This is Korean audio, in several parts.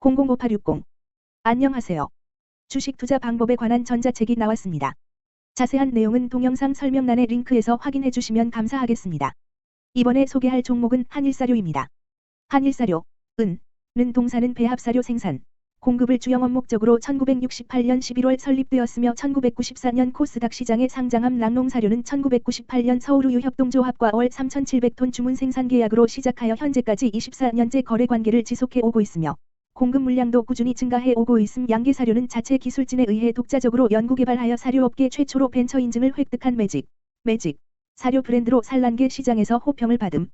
005860 안녕하세요. 주식 투자 방법에 관한 전자책이 나왔습니다. 자세한 내용은 동영상 설명란의 링크에서 확인해 주시면 감사하겠습니다. 이번에 소개할 종목은 한일사료입니다. 한일사료, 은, 는 동사는 배합사료 생산, 공급을 주영업 목적으로 1968년 11월 설립되었으며 1994년 코스닥 시장에 상장함 랑농사료는 1998년 서울우유 협동조합과 월 3,700톤 주문 생산 계약으로 시작하여 현재까지 24년째 거래 관계를 지속해 오고 있으며 공급 물량도 꾸준히 증가해 오고 있음 양계 사료는 자체 기술진에 의해 독자적으로 연구개발하여 사료업계 최초로 벤처 인증을 획득한 매직, 매직, 사료 브랜드로 산란계 시장에서 호평을 받음.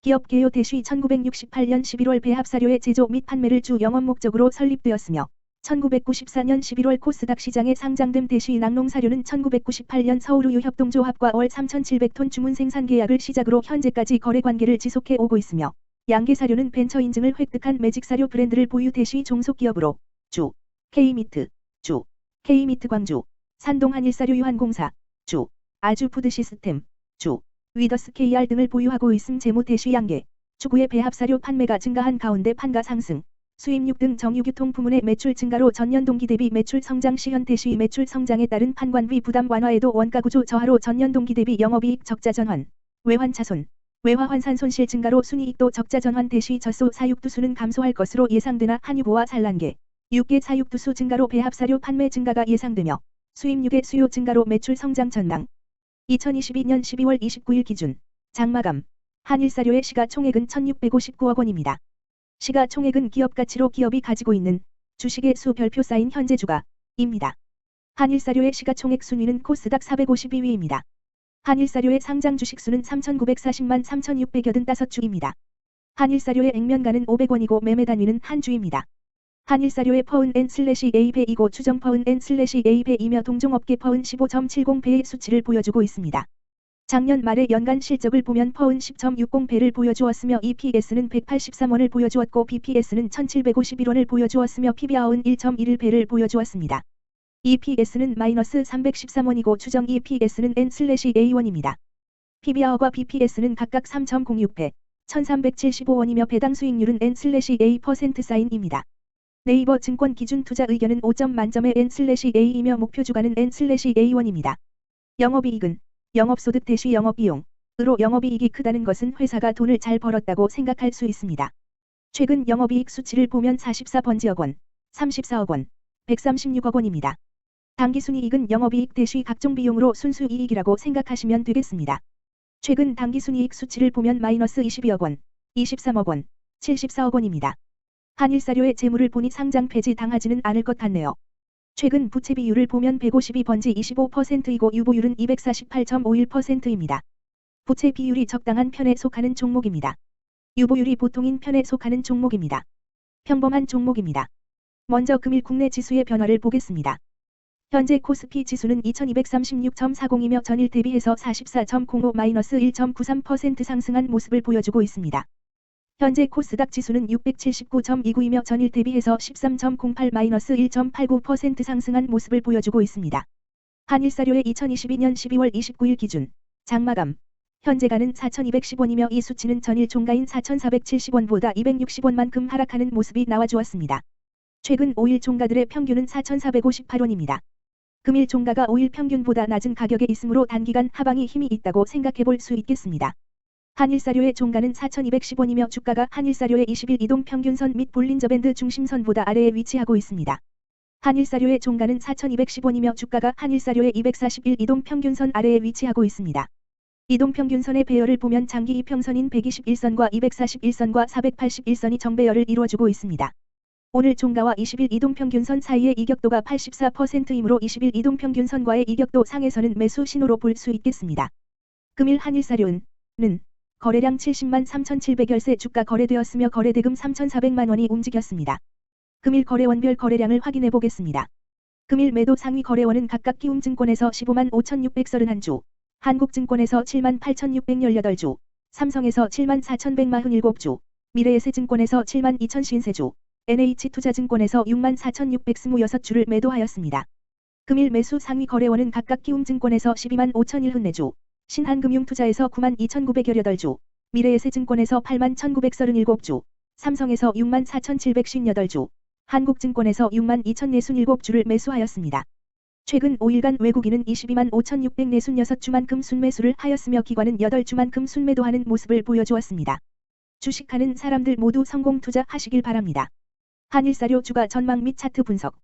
기업 개요 대시 1968년 11월 배합사료의 제조 및 판매를 주 영업 목적으로 설립되었으며 1994년 11월 코스닥 시장에 상장됨 대시 낙농사료는 1998년 서울우유 협동조합과 월 3,700톤 주문 생산 계약을 시작으로 현재까지 거래 관계를 지속해 오고 있으며 양계사료는 벤처 인증을 획득한 매직사료 브랜드를 보유 대시 종속기업으로 주, K미트, 주, K미트 광주, 산동한일사료 유한공사, 주, 아주푸드시스템, 주, 위더스 KR 등을 보유하고 있음 재무 대시 양계, 추구의 배합사료 판매가 증가한 가운데 판가 상승, 수입육 등 정유교통 부문의 매출 증가로 전년 동기 대비 매출 성장 시현 대시 매출 성장에 따른 판관비 부담 완화에도 원가 구조 저하로 전년 동기 대비 영업이익 적자 전환, 외환 차손, 외화 환산 손실 증가로 순이익도 적자 전환 대시 젖소 사육두수는 감소할 것으로 예상되나 한유보와 산란계, 육계 사육두수 증가로 배합사료 판매 증가가 예상되며 수입육의 수요 증가로 매출 성장 전망. 2022년 12월 29일 기준 장마감 한일사료의 시가총액은 1659억 원입니다. 시가총액은 기업가치로 기업이 가지고 있는 주식의 수 별표 쌓인 현재 주가입니다. 한일사료의 시가총액 순위는 코스닥 452위입니다. 한일사료의 상장 주식수는 3,940만 3,685주입니다. 한일사료의 액면가는 500원이고 매매 단위는 한 주입니다. 한일사료의 퍼은 N 슬래시 A배이고 추정 퍼은 N 슬래시 A배이며 동종업계 퍼은 15.70배의 수치를 보여주고 있습니다. 작년 말의 연간 실적을 보면 퍼은 10.60배를 보여주었으며 EPS는 183원을 보여주었고 BPS는 1751원을 보여주었으며 PBR은 1.11배를 보여주었습니다. EPS는 마이너스 313원이고 추정 EPS는 N/A1입니다. PBR과 BPS는 각각 3.06배, 1375원이며 배당 수익률은 N/A% 사인입니다. 네이버 증권 기준 투자 의견은 5점 만점의 N/A이며 목표 주가는 N/A1입니다. 영업이익은 영업소득 대시 영업비용으로 영업이익이 크다는 것은 회사가 돈을 잘 벌었다고 생각할 수 있습니다. 최근 영업이익 수치를 보면 44번지억 원, 34억 원, 136억 원입니다. 당기순이익은 영업이익 대시 각종 비용으로 순수이익이라고 생각하시면 되겠습니다. 최근 당기순이익 수치를 보면 마이너스 22억 원, 23억 원, 74억 원입니다. 한일사료의 재물을 보니 상장 폐지 당하지는 않을 것 같네요. 최근 부채 비율을 보면 152번지 25%이고 유보율은 248.51%입니다. 부채 비율이 적당한 편에 속하는 종목입니다. 유보율이 보통인 편에 속하는 종목입니다. 평범한 종목입니다. 먼저 금일 국내 지수의 변화를 보겠습니다. 현재 코스피 지수는 2236.40이며 전일 대비해서 44.05-1.93% 상승한 모습을 보여주고 있습니다. 현재 코스닥 지수는 679.29이며 전일 대비해서 13.08-1.89% 상승한 모습을 보여주고 있습니다. 한일사료의 2022년 12월 29일 기준 장마감 현재가는 4,210원이며 이 수치는 전일 종가인 4,470원보다 260원만큼 하락하는 모습이 나와주었습니다. 최근 5일 종가들의 평균은 4,458원입니다. 금일 종가가 5일 평균보다 낮은 가격에 있으므로 단기간 하방이 힘이 있다고 생각해 볼 수 있겠습니다. 한일사료의 종가는 4,210원이며 주가가 한일사료의 20일 이동 평균선 및 볼린저밴드 중심선보다 아래에 위치하고 있습니다. 한일사료의 종가는 4,210원이며 주가가 한일사료의 241 이동 평균선 아래에 위치하고 있습니다. 이동 평균선의 배열을 보면 장기 이평선인 121선과 241선과 481선이 정배열을 이루어주고 있습니다. 오늘 종가와 20일 이동평균선 사이의 이격도가 84%이므로 20일 이동평균선과의 이격도 상에서는 매수 신호로 볼 수 있겠습니다. 금일 한일사료는 거래량 70만 3,700열세 주가 거래되었으며 거래대금 3,400만 원이 움직였습니다. 금일 거래원별 거래량을 확인해 보겠습니다. 금일 매도 상위 거래원은 각각 키움증권에서 15만 5,631주, 한국증권에서 7만 8,618주, 삼성에서 7만 4,147주, 미래에셋증권에서 7만 2,053주, NH투자증권에서 64,626주를 매도하였습니다. 금일 매수 상위 거래원은 각각 키움증권에서 12만 5,001흔내주, 신한금융투자에서 9만 2,908주, 미래에셋증권에서 8만 1,937주, 삼성에서 6만 4,758주, 한국증권에서 6만 2,047주를 매수하였습니다. 최근 5일간 외국인은 22만 5,646주만큼 순매수를 하였으며 기관은 8주만큼 순매도하는 모습을 보여주었습니다. 주식하는 사람들 모두 성공 투자하시길 바랍니다. 한일사료 추가 전망 및 차트 분석.